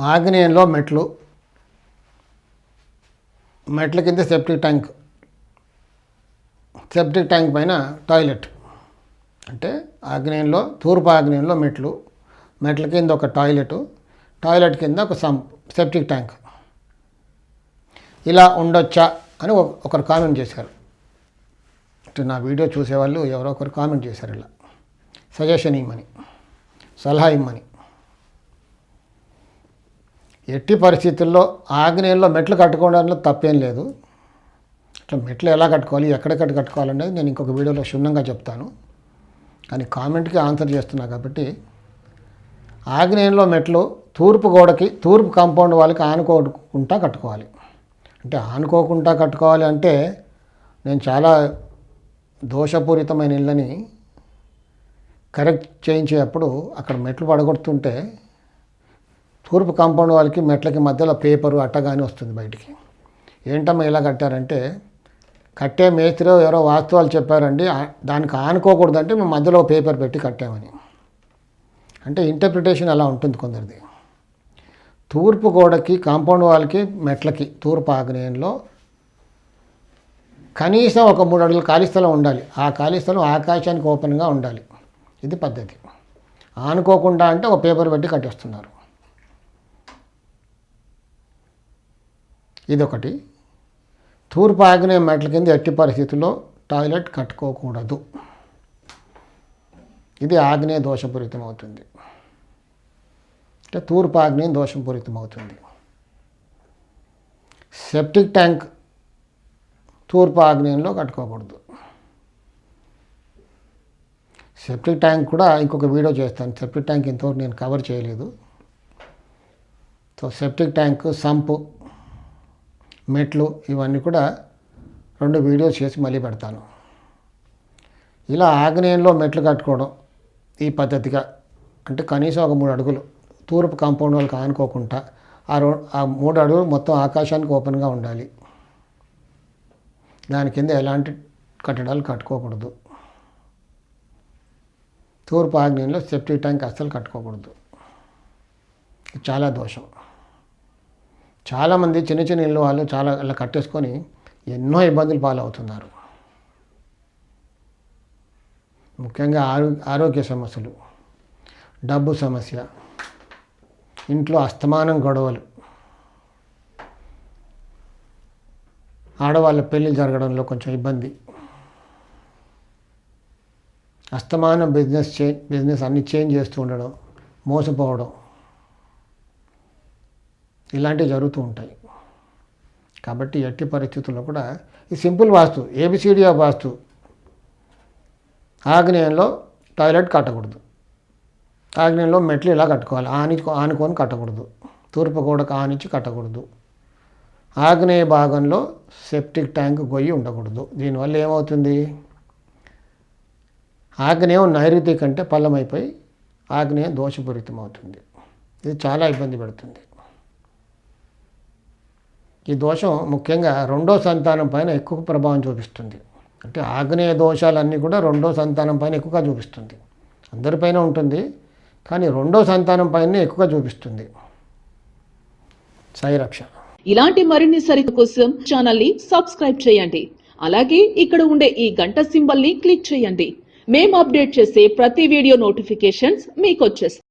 ఆగ్నేయంలో మెట్లు. మెట్ల కింద సెప్టిక్ ట్యాంక్. సెప్టిక్ ట్యాంక్ పైన టాయిలెట్. అంటే ఆగ్నేయంలో తూర్పు ఆగ్నేయంలో మెట్లు. మెట్ల కింద ఒక టాయిలెట్. టాయిలెట్ కింద ఒక సం సెప్టిక్ ట్యాంక్. ఇలా ఉండొచ్చా అని ఒక- ఒకరు కామెంట్ చేశారు. అంటే నా వీడియో చూసేవాళ్ళు ఎవరో ఒకరు కామెంట్ చేశారు ఇలా. సజెషన్ ఇమ్మని. సలహా ఇమ్మని. ఎట్టి పరిస్థితుల్లో ఆగ్నేయంలో మెట్లు కట్టుకోవడంలో తప్పేం లేదు. అట్లా మెట్లు ఎలా కట్టుకోవాలి ఎక్కడెక్కడ కట్టుకోవాలనేది నేను ఇంకొక వీడియోలో క్షుణ్ణంగా చెప్తాను. కానీ కామెంట్కి ఆన్సర్ చేస్తున్నా కాబట్టి ఆగ్నేయంలో మెట్లు తూర్పు గోడకి తూర్పు కాంపౌండ్ వాళ్ళకి ఆనుకోకుండా కట్టుకోవాలి. అంటే ఆనుకోకుండా కట్టుకోవాలి అంటే నేను చాలా దోషపూరితమైన ఇళ్ళని కరెక్ట్ చేయించేటప్పుడు అక్కడ మెట్లు పడగొడుతుంటే తూర్పు కాంపౌండ్ వాళ్ళకి మెట్లకి మధ్యలో పేపరు అట్టగాని వస్తుంది బయటికి. ఏంటమ్మా ఇలా కట్టారంటే కట్టే మేస్త్రి ఎవరో వాస్తవాలు చెప్పారండి దానికి ఆనుకోకూడదంటే మేము మధ్యలో పేపర్ పెట్టి కట్టామని. అంటే ఇంటర్ప్రిటేషన్ అలా ఉంటుంది కొందరిది? తూర్పు గోడకి కాంపౌండ్ వాళ్ళకి మెట్లకి తూర్పు ఆగ్నేయంలో కనీసం ఒక మూడు అడుగుల ఖాళీ స్థలం ఉండాలి. ఆ ఖాళీ స్థలం ఆకాశానికి ఓపెన్గా ఉండాలి. ఇది పద్ధతి. ఆనుకోకుండా అంటే ఒక పేపర్ పెట్టి కట్టేస్తున్నారు. ఇదొకటి. తూర్పు ఆగ్నేయ మెట్ల కింద ఎట్టి పరిస్థితుల్లో టాయిలెట్ కట్టుకోకూడదు. ఇది ఆగ్నేయ దోషపూరితం అవుతుంది అంటే తూర్పు ఆగ్నేయం దోషపూరితం అవుతుంది సెప్టిక్ ట్యాంక్ తూర్పు ఆగ్నేయంలో కట్టుకోకూడదు. సెప్టిక్ ట్యాంక్ కూడా ఇంకొక వీడియో చేస్తాను. సెప్టిక్ ట్యాంక్ ఇంతవరకు నేను కవర్ చేయలేదు. సో సెప్టిక్ ట్యాంక్ సంపు మెట్లు ఇవన్నీ కూడా రెండు వీడియోస్ చేసి మళ్ళీ పెడతాను. ఇలా ఆగ్నేయంలో మెట్లు కట్టుకోవడం ఈ పద్ధతిగా అంటే కనీసం ఒక మూడు అడుగులు తూర్పు కాంపౌండ్ వాళ్ళకి ఆనుకోకుండా ఆ రో ఆ మూడు అడుగులు మొత్తం ఆకాశానికి ఓపెన్గా ఉండాలి. దాని కింద ఎలాంటి కట్టడాలు కట్టుకోకూడదు. తూర్పు ఆగ్నేయంలో సెప్టిక్ ట్యాంక్ అస్సలు కట్టుకోకూడదు. చాలా దోషం. చాలామంది చిన్న చిన్న ఇళ్ళు వాళ్ళు చాలా అలా కట్టేసుకొని ఎన్నో ఇబ్బందులు పాలవుతున్నారు. ముఖ్యంగా ఆరో ఆరోగ్య సమస్యలు డబ్బు సమస్య ఇంట్లో అస్తమానం గొడవలు ఆడవాళ్ళ పెళ్ళి జరగడంలో కొంచెం ఇబ్బంది. అస్తమానం బిజినెస్ చే బిజినెస్ అన్ని చేంజ్ చేస్తూ ఉండడం మోసపోవడం ఇలాంటివి జరుగుతూ ఉంటాయి. కాబట్టి ఎట్టి పరిస్థితుల్లో కూడా ఈ simple vastu ABCD of vastu ఆగ్నేయంలో టాయిలెట్ కట్టకూడదు. ఆగ్నేయంలో మెట్లు ఇలా కట్టుకోవాలి. ఆని ఆనుకొని కట్టకూడదు. తూర్పు గోడకు ఆనించి కట్టకూడదు. ఆగ్నేయ భాగంలో సెప్టిక్ ట్యాంక్ గొయ్యి ఉండకూడదు. దీనివల్ల ఏమవుతుంది? ఆగ్నేయం నైరుతి కంటే పల్లమైపోయి ఆగ్నేయం దోషపూరితం అవుతుంది ఇది చాలా ఇబ్బంది పెడుతుంది. ఈ దోషం ముఖ్యంగా రెండో సంతానం పైన ఎక్కువ ప్రభావం చూపిస్తుంది. అంటే ఆగ్నేయ దోషాలన్నీ కూడా రెండో సంతానం పైన ఎక్కువగా చూపిస్తుంది. అందరిపైన ఉంటుంది కానీ రెండో సంతానం పైన ఎక్కువగా చూపిస్తుంది. సైరక్ష ఇలాంటి మరిన్ని సరిత కోసం ఛానల్ని సబ్స్క్రైబ్ చేయండి. అలాగే ఇక్కడ ఉండే ఈ గంట సింబల్ని క్లిక్ చేయండి. మేము అప్డేట్ చేసే ప్రతి వీడియో నోటిఫికేషన్స్ మీకు వచ్చేస్తాయి.